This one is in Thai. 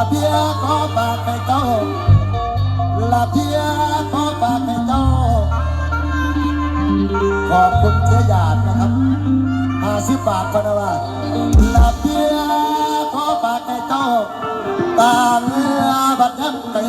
ระเบียขอบาทให้เจ้าระเบียขอบาทให้เจ้า ขอบคุณเจ๊หยาดนะครับหาซื้อปาทก็นะว่าลาเบียขอปากให้เจ้าตาเนื้อบัดยัำตี